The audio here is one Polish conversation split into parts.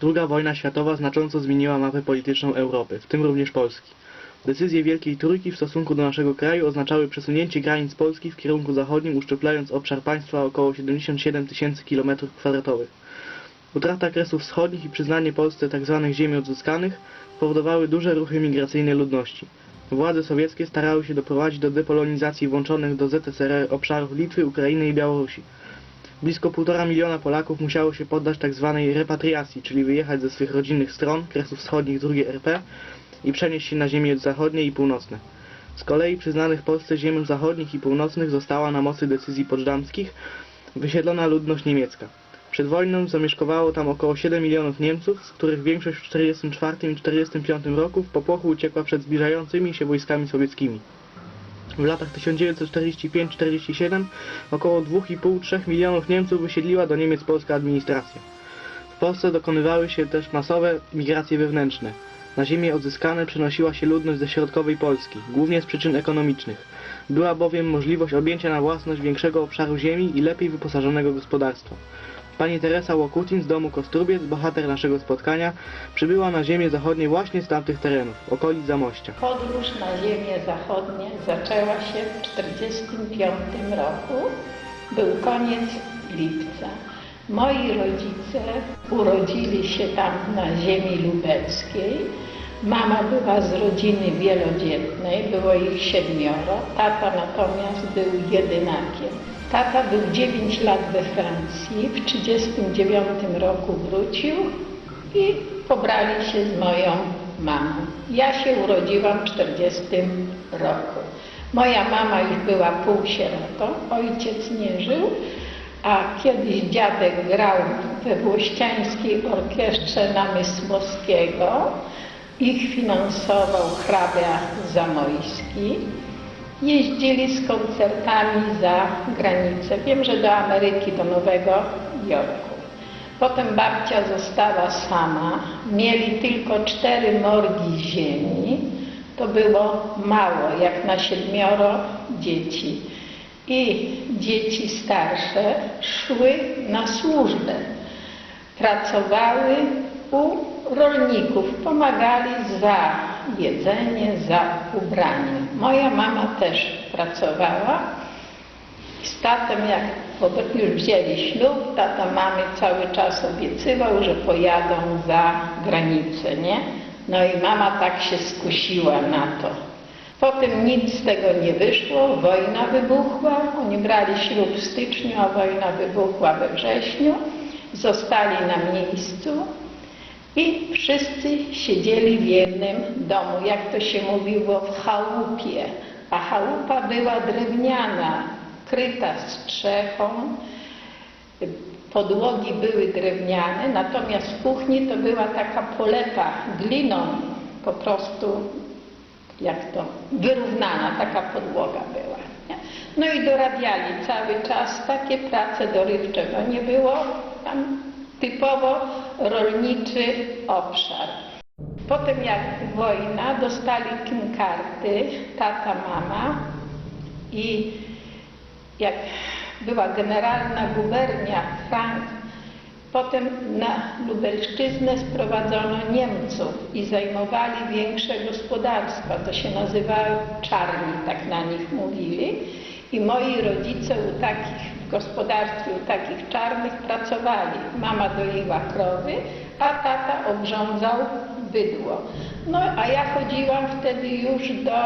Druga wojna światowa znacząco zmieniła mapę polityczną Europy, w tym również Polski. Decyzje Wielkiej Trójki w stosunku do naszego kraju oznaczały przesunięcie granic Polski w kierunku zachodnim, uszczuplając obszar państwa około 77 tysięcy km2. Utrata Kresów Wschodnich i przyznanie Polsce tzw. ziemi odzyskanych spowodowały duże ruchy migracyjne ludności. Władze sowieckie starały się doprowadzić do depolonizacji włączonych do ZSRR obszarów Litwy, Ukrainy i Białorusi. Blisko półtora miliona Polaków musiało się poddać tzw. repatriacji, czyli wyjechać ze swych rodzinnych stron, Kresów Wschodnich II RP i przenieść się na ziemie zachodnie i północne. Z kolei przyznanych Polsce ziem zachodnich i północnych została na mocy decyzji poczdamskich wysiedlona ludność niemiecka. Przed wojną zamieszkowało tam około 7 milionów Niemców, z których większość w 1944 i 1945 roku w popłochu uciekła przed zbliżającymi się wojskami sowieckimi. W latach 1945-47 około 2,5-3 milionów Niemców wysiedliła do Niemiec polska administracja. W Polsce dokonywały się też masowe migracje wewnętrzne. Na ziemię odzyskane przenosiła się ludność ze środkowej Polski, głównie z przyczyn ekonomicznych. Była bowiem możliwość objęcia na własność większego obszaru ziemi i lepiej wyposażonego gospodarstwa. Pani Teresa Łokucin z domu Kostrubiec, bohater naszego spotkania, przybyła na ziemię zachodnie właśnie z tamtych terenów, okolic Zamościa. Podróż na ziemię zachodnie zaczęła się w 1945 roku. Był koniec lipca. Moi rodzice urodzili się tam na ziemi lubeckiej. Mama była z rodziny wielodzietnej, było ich siedmioro. Tata natomiast był jedynakiem. Tata był 9 lat we Francji, w 1939 roku wrócił i pobrali się z moją mamą. Ja się urodziłam w 40 roku. Moja mama już była półsierotą, ojciec nie żył, a kiedyś dziadek grał we Włościańskiej Orkiestrze Namysłowskiego. Ich finansował hrabia Zamojski. Jeździli z koncertami za granicę. Wiem, że do Ameryki, do Nowego Jorku. Potem babcia została sama. Mieli tylko cztery morgi ziemi. To było mało, jak na siedmioro dzieci. I dzieci starsze szły na służbę. Pracowały u rolników, pomagali za jedzenie, za ubranie. Moja mama też pracowała. Z tatem, jak już wzięli ślub, tata mamy cały czas obiecywał, że pojadą za granicę, nie? No i mama tak się skusiła na to. Potem nic z tego nie wyszło, wojna wybuchła, oni brali ślub w styczniu, a wojna wybuchła we wrześniu. Zostali na miejscu i wszyscy siedzieli w jednym domu, jak to się mówiło, w chałupie. A chałupa była drewniana, kryta strzechą, podłogi były drewniane, natomiast w kuchni to była taka poleta gliną, po prostu jak to, wyrównana taka podłoga była. Nie? No i dorabiali cały czas, takie prace dorywcze, bo nie było tam typowo rolniczy obszar. Potem jak wojna, dostali kim karty, tata, mama i jak była generalna gubernia Frank, potem na Lubelszczyznę sprowadzono Niemców i zajmowali większe gospodarstwa. To się nazywało czarni, tak na nich mówili. I moi rodzice u takich, w gospodarstwie u takich czarnych pracowali. Mama doiła krowy, a tata obrządzał bydło. No a ja chodziłam wtedy już do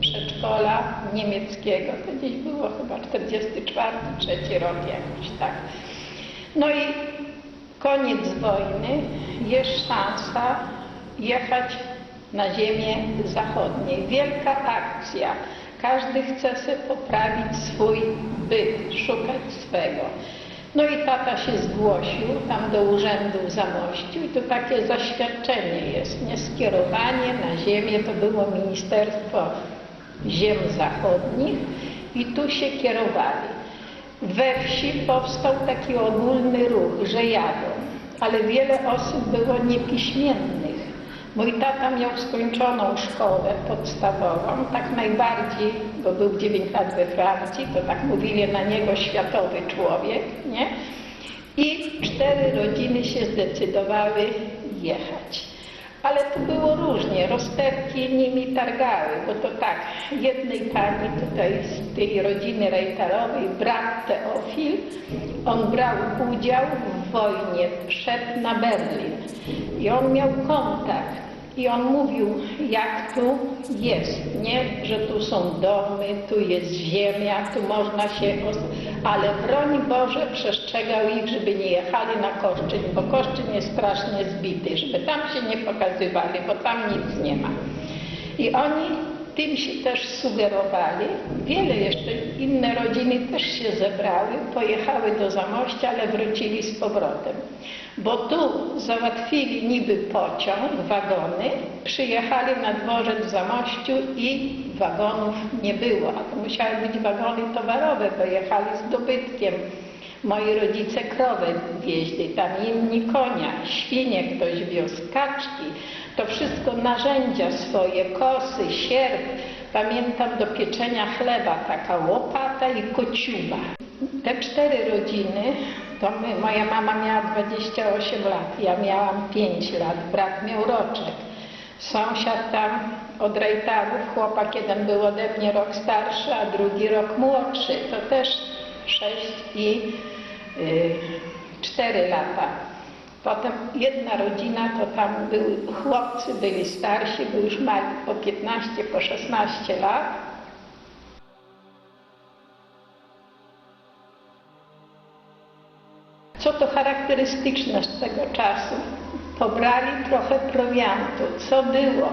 przedszkola niemieckiego. To gdzieś było chyba 44, trzeci rok jakoś tak. No i koniec wojny, jest szansa jechać na ziemię zachodniej. Wielka akcja. Każdy chce sobie poprawić swój byt, szukać swego. No i tata się zgłosił tam do urzędu w Zamościu i to takie zaświadczenie jest, nie skierowanie na ziemię, to było Ministerstwo Ziem Zachodnich i tu się kierowali. We wsi powstał taki ogólny ruch, że jadą, ale wiele osób było niepiśmiennych. Mój tata miał skończoną szkołę podstawową, tak najbardziej, bo był 9 lat we Francji, to tak mówili na niego światowy człowiek, nie? I cztery rodziny się zdecydowały jechać. Ale tu było różnie, rozterki nimi targały, bo to tak, jednej pani tutaj z tej rodziny Rejtarowej, brat Teofil, on brał udział w wojnie, wszedł na Berlin. I on miał kontakt. I on mówił, jak tu jest, nie? Że tu są domy, tu jest ziemia, tu można się... Ale broń Boże przestrzegał ich, żeby nie jechali na Koszczyn, bo Koszczyn jest strasznie zbity, żeby tam się nie pokazywali, bo tam nic nie ma. I oni tym się też sugerowali. Wiele jeszcze inne rodziny też się zebrały, pojechały do Zamościa, ale wrócili z powrotem. Bo tu załatwili niby pociąg, wagony, przyjechali na dworzec w Zamościu i wagonów nie było. To musiały być wagony towarowe, bo jechali z dobytkiem. Moi rodzice krowę wieźli, tam inni konia, świnie ktoś wiózł, kaczki. To wszystko narzędzia swoje, kosy, sierp. Pamiętam do pieczenia chleba taka łopata i kociuba. Te cztery rodziny, to my, moja mama miała 28 lat, ja miałam 5 lat, brat miał roczek. Sąsiad tam od rejtarów, chłopak jeden był ode mnie rok starszy, a drugi rok młodszy. To też 6 i y, 4 lata. Potem jedna rodzina, to tam były chłopcy, byli starsi, byli już mali po 15, po 16 lat. To charakterystyczne z tego czasu? Pobrali trochę prowiantu. Co było?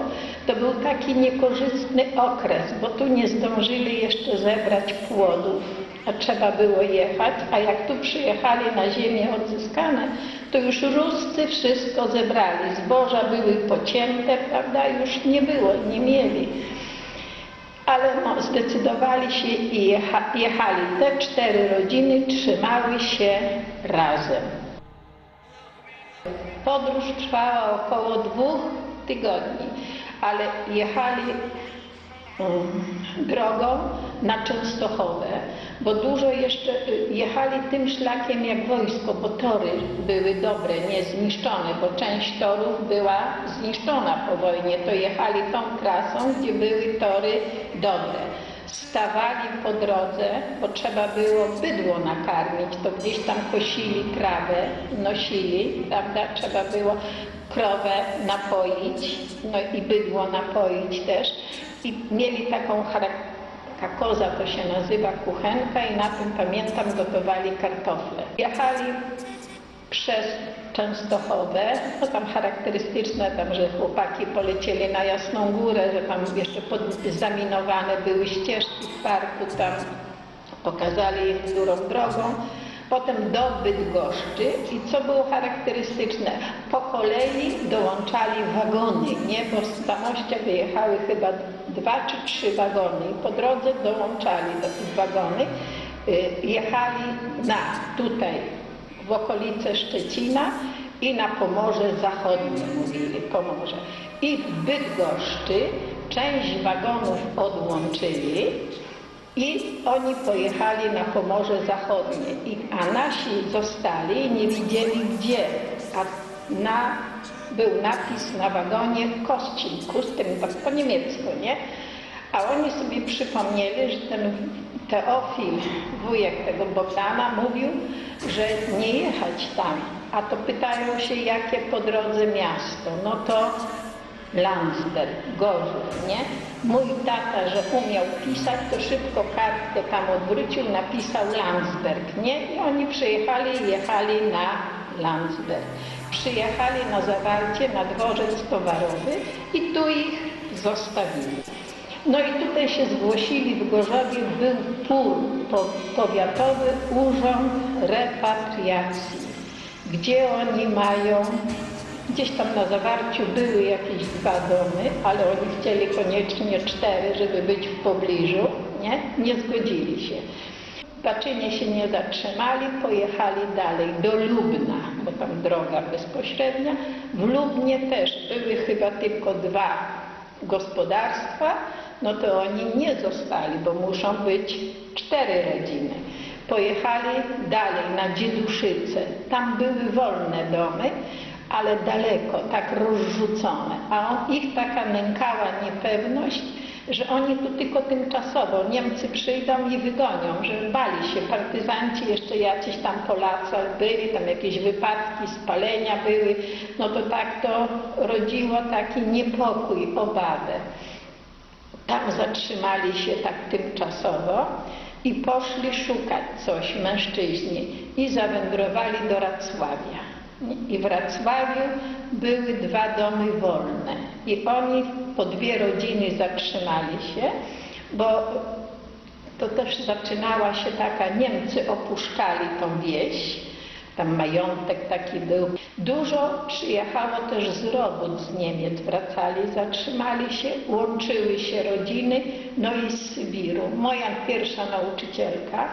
To był taki niekorzystny okres, bo tu nie zdążyli jeszcze zebrać płodów, a trzeba było jechać, a jak tu przyjechali na ziemię odzyskane, to już Ruscy wszystko zebrali. Zboża były pocięte, prawda? Już nie było, nie mieli ale no, zdecydowali się i jecha, jechali. Te cztery rodziny trzymały się razem. Podróż trwała około dwóch tygodni, ale jechali um, drogą na Częstochowę, bo dużo jeszcze y, jechali tym szlakiem jak wojsko, bo tory były dobre, nie zniszczone, bo część torów była zniszczona po wojnie. To jechali tą trasą, gdzie były tory dobre. Stawali po drodze, bo trzeba było bydło nakarmić, to gdzieś tam kosili trawę, nosili, prawda? Trzeba było krowę napoić, no i bydło napoić też. I mieli taką charakterystykę, koza to się nazywa kuchenka i na tym pamiętam gotowali kartofle. Jechali przez Częstochowę, no tam charakterystyczne, tam, że chłopaki polecieli na Jasną Górę, że tam jeszcze zaminowane były ścieżki w parku, tam pokazali ich którą drogą. Potem do Bydgoszczy i co było charakterystyczne, po kolei dołączali wagony, nie? Bo z Zamościa wyjechały chyba dwa czy trzy wagony i po drodze dołączali do tych wagony. Y, Jechali na tutaj w okolice Szczecina i na Pomorze Zachodnie, mówili Pomorze. I w Bydgoszczy część wagonów odłączyli i oni pojechali na Pomorze Zachodnie, I, a nasi zostali i nie widzieli gdzie. A na, był napis na wagonie tym tak po niemiecku, nie? A oni sobie przypomnieli, że ten Teofil, wujek tego Bogdana, mówił, że nie jechać tam. A to pytają się, jakie po drodze miasto. No to Landsberg, Gorzów, nie? Mój tata, że umiał pisać, to szybko kartkę tam odwrócił, napisał Landsberg, nie? I oni przyjechali i jechali na Landsberg. Przyjechali na zawarcie, na dworzec towarowy i tu ich zostawili. No i tutaj się zgłosili w Gorzowie, był po, Powiatowy Urząd Repatriacji, gdzie oni mają Gdzieś tam na zawarciu były jakieś dwa domy, ale oni chcieli koniecznie cztery, żeby być w pobliżu. Nie, nie zgodzili się. Baczynie się nie zatrzymali, pojechali dalej do Lubna, bo tam droga bezpośrednia. W Lubnie też były chyba tylko dwa gospodarstwa, no to oni nie zostali, bo muszą być cztery rodziny. Pojechali dalej na Dzieduszyce. Tam były wolne domy, ale daleko, tak rozrzucone. A ich taka nękała niepewność, że oni tu tylko tymczasowo, Niemcy przyjdą i wygonią, że bali się partyzanci, jeszcze jacyś tam Polacy byli, tam jakieś wypadki, spalenia były, no to tak to rodziło taki niepokój, obawę. Tam zatrzymali się tak tymczasowo i poszli szukać coś mężczyźni i zawędrowali do Racławia. I w Racławiu były dwa domy wolne i oni po dwie rodziny zatrzymali się, bo to też zaczynała się taka, Niemcy opuszczali tą wieś, tam majątek taki był. Dużo przyjechało też z robót z Niemiec, wracali, zatrzymali się, łączyły się rodziny, no i z Sybiru. Moja pierwsza nauczycielka,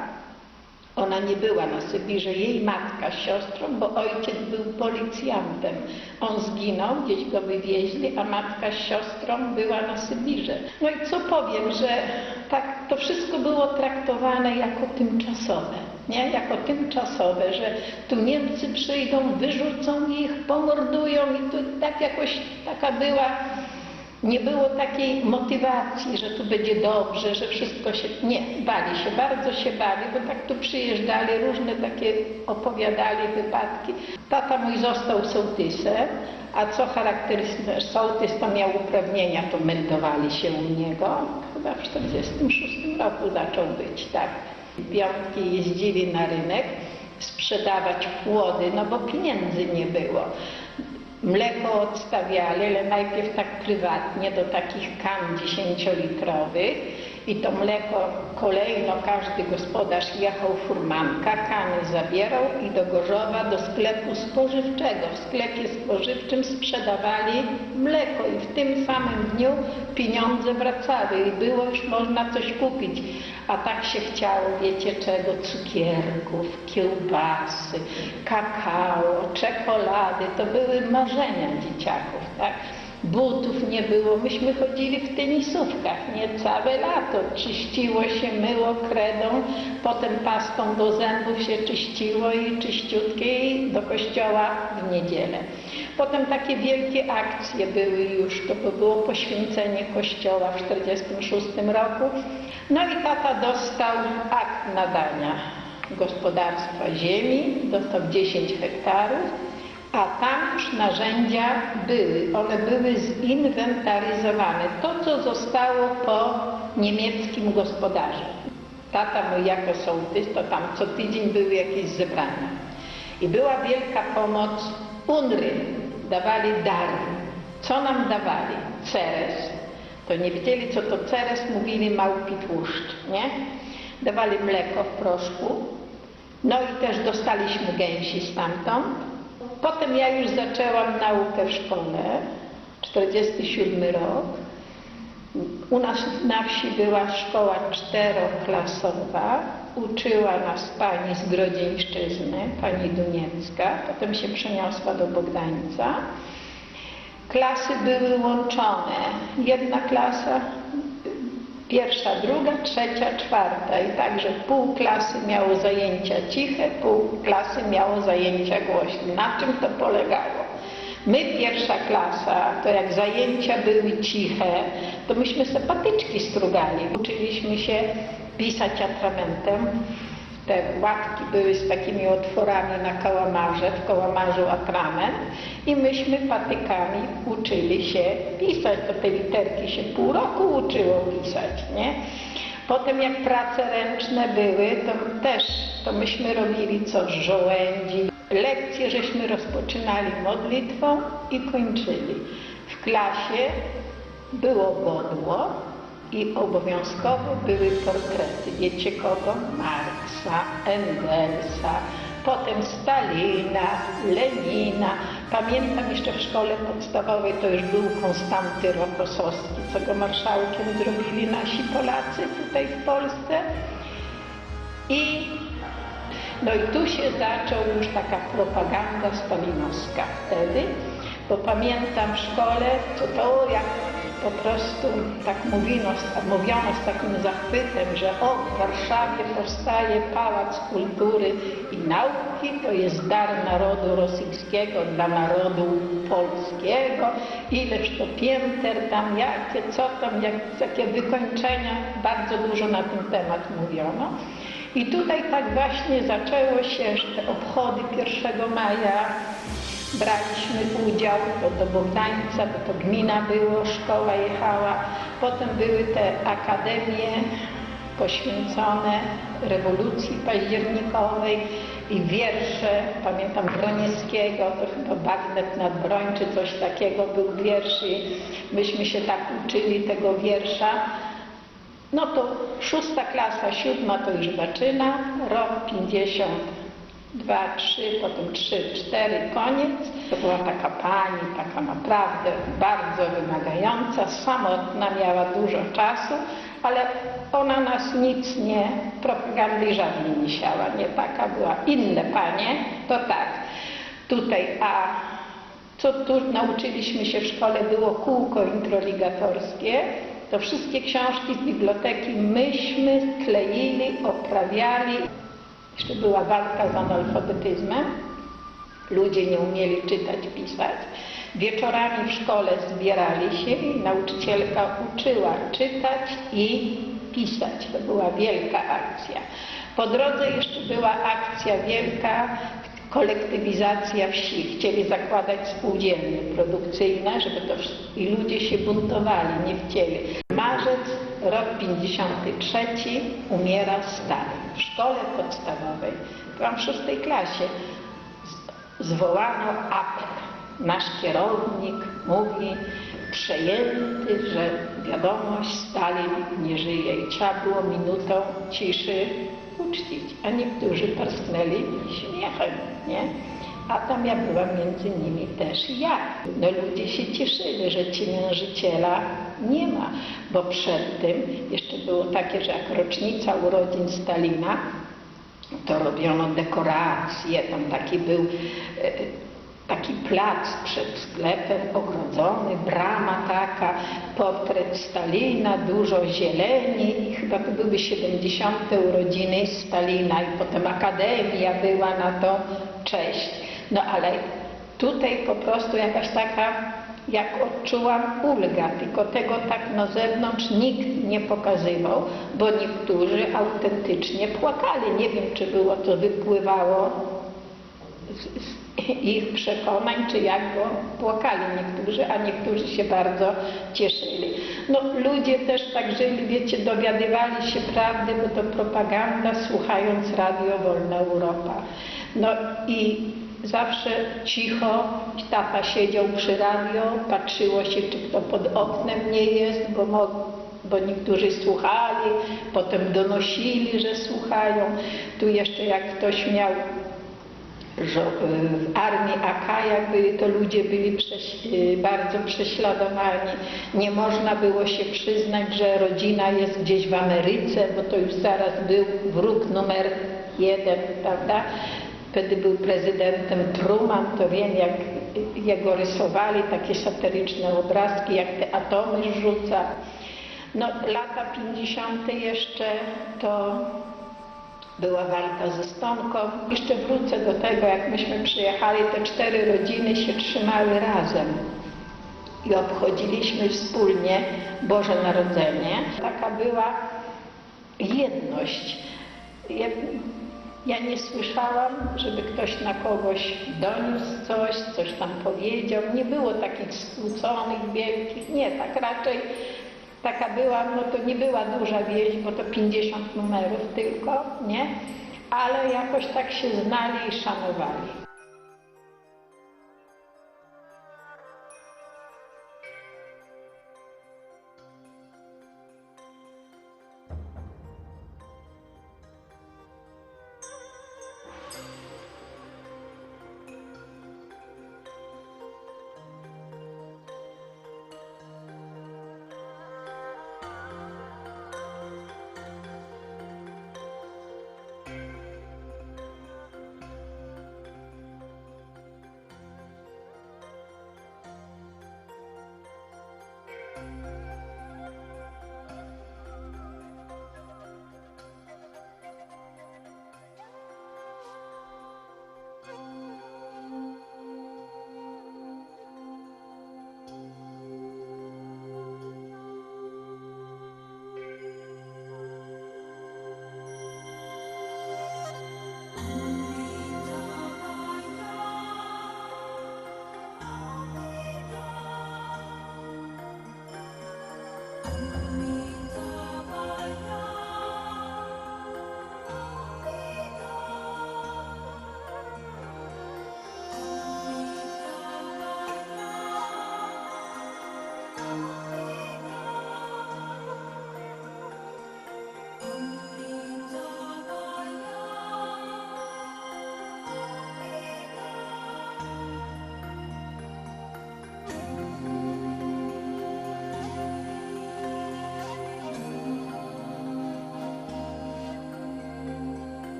ona nie była na Sybirze, jej matka siostrą, bo ojciec był policjantem. On zginął, gdzieś go wywieźli, a matka z siostrą była na Sybirze. No i co powiem, że tak to wszystko było traktowane jako tymczasowe. Nie? Jako tymczasowe, że tu Niemcy przyjdą, wyrzucą ich, pomordują i tu tak jakoś taka była nie było takiej motywacji, że tu będzie dobrze, że wszystko się... Nie, bali się, bardzo się bali, bo tak tu przyjeżdżali, różne takie opowiadali wypadki. Tata mój został sołtysem, a co charakterystyczne, sołtys to miał uprawnienia, to meldowali się u niego. Chyba w 46 roku zaczął być, tak. Piątki jeździli na rynek sprzedawać płody, no bo pieniędzy nie było. Mleko odstawiali, ale najpierw tak prywatnie do takich kan 10-litrowych i to mleko kolejno każdy gospodarz jechał furmanka, kany zabierał i do Gorzowa, do sklepu spożywczego. W sklepie spożywczym sprzedawali mleko i w tym samym dniu pieniądze wracały i było już można coś kupić. A tak się chciało, wiecie czego, cukierków, kiełbasy, kakao, czekolady. To były marzenia dzieciaków, tak? Butów nie było, myśmy chodzili w tenisówkach, nie całe lato. Czyściło się, myło kredą, potem pastą do zębów się czyściło i czyściutkie i do kościoła w niedzielę. Potem takie wielkie akcje były już, to było poświęcenie kościoła w 1946 roku. No i tata dostał akt nadania gospodarstwa ziemi, dostał 10 hektarów a tam już narzędzia były. One były zinwentaryzowane. To, co zostało po niemieckim gospodarzu. Tata mój jako sołtys, to tam co tydzień były jakieś zebrania. I była wielka pomoc UNRY. Dawali dary. Co nam dawali? Ceres. To nie wiedzieli, co to ceres, mówili małpi tłuszcz, nie? Dawali mleko w proszku. No i też dostaliśmy gęsi stamtąd. Potem ja już zaczęłam naukę w szkole, 47 rok. U nas na wsi była szkoła czteroklasowa. Uczyła nas pani z Grodzieńszczyzny, pani Duniecka. Potem się przeniosła do Bogdańca. Klasy były łączone. Jedna klasa, pierwsza, druga, trzecia, czwarta. I także pół klasy miało zajęcia ciche, pół klasy miało zajęcia głośne. Na czym to polegało? My, pierwsza klasa, to jak zajęcia były ciche, to myśmy se patyczki strugali. Uczyliśmy się pisać atramentem. Te łatki były z takimi otworami na kałamarze, w kałamarzu atrament i myśmy patykami uczyli się pisać. To te literki się pół roku uczyło pisać, nie? Potem jak prace ręczne były, to też to myśmy robili co z żołędzi. Lekcje żeśmy rozpoczynali modlitwą i kończyli. W klasie było godło i obowiązkowo były portrety. Wiecie kogo? Marksa, Engelsa, potem Stalina, Lenina. Pamiętam jeszcze w szkole podstawowej to już był Konstanty Rokosowski, co go marszałkiem zrobili nasi Polacy tutaj w Polsce. I no i tu się zaczął już taka propaganda stalinowska wtedy, bo pamiętam w szkole, co to jak po prostu tak mówino, mówiono z takim zachwytem, że o, w Warszawie powstaje Pałac Kultury i Nauki, to jest dar narodu rosyjskiego dla narodu polskiego, ileż to pięter tam, jakie, co tam, jak, jakie wykończenia, bardzo dużo na ten temat mówiono. I tutaj tak właśnie zaczęło się, te obchody 1 maja braliśmy udział, to do Bogdańca, bo to gmina było, szkoła jechała, potem były te akademie poświęcone rewolucji październikowej i wiersze, pamiętam Broniewskiego, to chyba Bagnet nad Broń, czy coś takiego był wiersz i myśmy się tak uczyli tego wiersza. No to szósta klasa, siódma to już zaczyna, rok 50 dwa, trzy, potem trzy, cztery, koniec. To była taka pani, taka naprawdę bardzo wymagająca, samotna, miała dużo czasu, ale ona nas nic nie, propagandy żadnej nie siała, nie taka była. Inne panie, to tak, tutaj, a co tu nauczyliśmy się w szkole, było kółko introligatorskie, to wszystkie książki z biblioteki myśmy kleili, oprawiali, jeszcze była walka z analfabetyzmem. Ludzie nie umieli czytać, pisać. Wieczorami w szkole zbierali się i nauczycielka uczyła czytać i pisać. To była wielka akcja. Po drodze jeszcze była akcja wielka, kolektywizacja wsi. Chcieli zakładać spółdzielnie produkcyjne, żeby to i ludzie się buntowali, nie chcieli. Marzec, rok 53, umiera Stalin. W szkole podstawowej, byłam w szóstej klasie, zwołano apel. Nasz kierownik mówi, przejęty, że wiadomość, Stalin nie żyje i trzeba było minutą ciszy uczcić, a niektórzy parsknęli śmiechem, nie? A tam ja byłam między nimi też i ja. No ludzie się cieszyli, że ciemiężyciela nie ma, bo przed tym jeszcze było takie, że jak rocznica urodzin Stalina, to robiono dekoracje, tam taki był e, taki plac przed sklepem ogrodzony, brama taka, portret Stalina, dużo zieleni i chyba to były 70. urodziny Stalina i potem akademia była na to cześć. No ale tutaj po prostu jakaś taka, jak odczułam ulga, tylko tego tak na zewnątrz nikt nie pokazywał, bo niektórzy autentycznie płakali. Nie wiem, czy było to wypływało z, z ich przekonań, czy jak go płakali niektórzy, a niektórzy się bardzo cieszyli. No ludzie też tak żyli, wiecie, dowiadywali się prawdy, bo to propaganda, słuchając Radio Wolna Europa. No i zawsze cicho, tata siedział przy radio, patrzyło się, czy kto pod oknem nie jest, bo mo- bo niektórzy słuchali, potem donosili, że słuchają. Tu jeszcze jak ktoś miał w armii AK jakby to ludzie byli prześ, y, bardzo prześladowani. Nie można było się przyznać, że rodzina jest gdzieś w Ameryce, bo to już zaraz był wróg numer jeden, prawda? Wtedy był prezydentem Truman, to wiem jak jego rysowali, takie satyryczne obrazki, jak te atomy rzuca. No lata 50. jeszcze to była walka ze Stonką. Jeszcze wrócę do tego, jak myśmy przyjechali, te cztery rodziny się trzymały razem i obchodziliśmy wspólnie Boże Narodzenie. Taka była jedność. Ja, nie słyszałam, żeby ktoś na kogoś doniósł coś, coś tam powiedział. Nie było takich skłóconych, wielkich. Nie, tak raczej taka była, no to nie była duża wieś, bo to 50 numerów tylko, nie? Ale jakoś tak się znali i szanowali.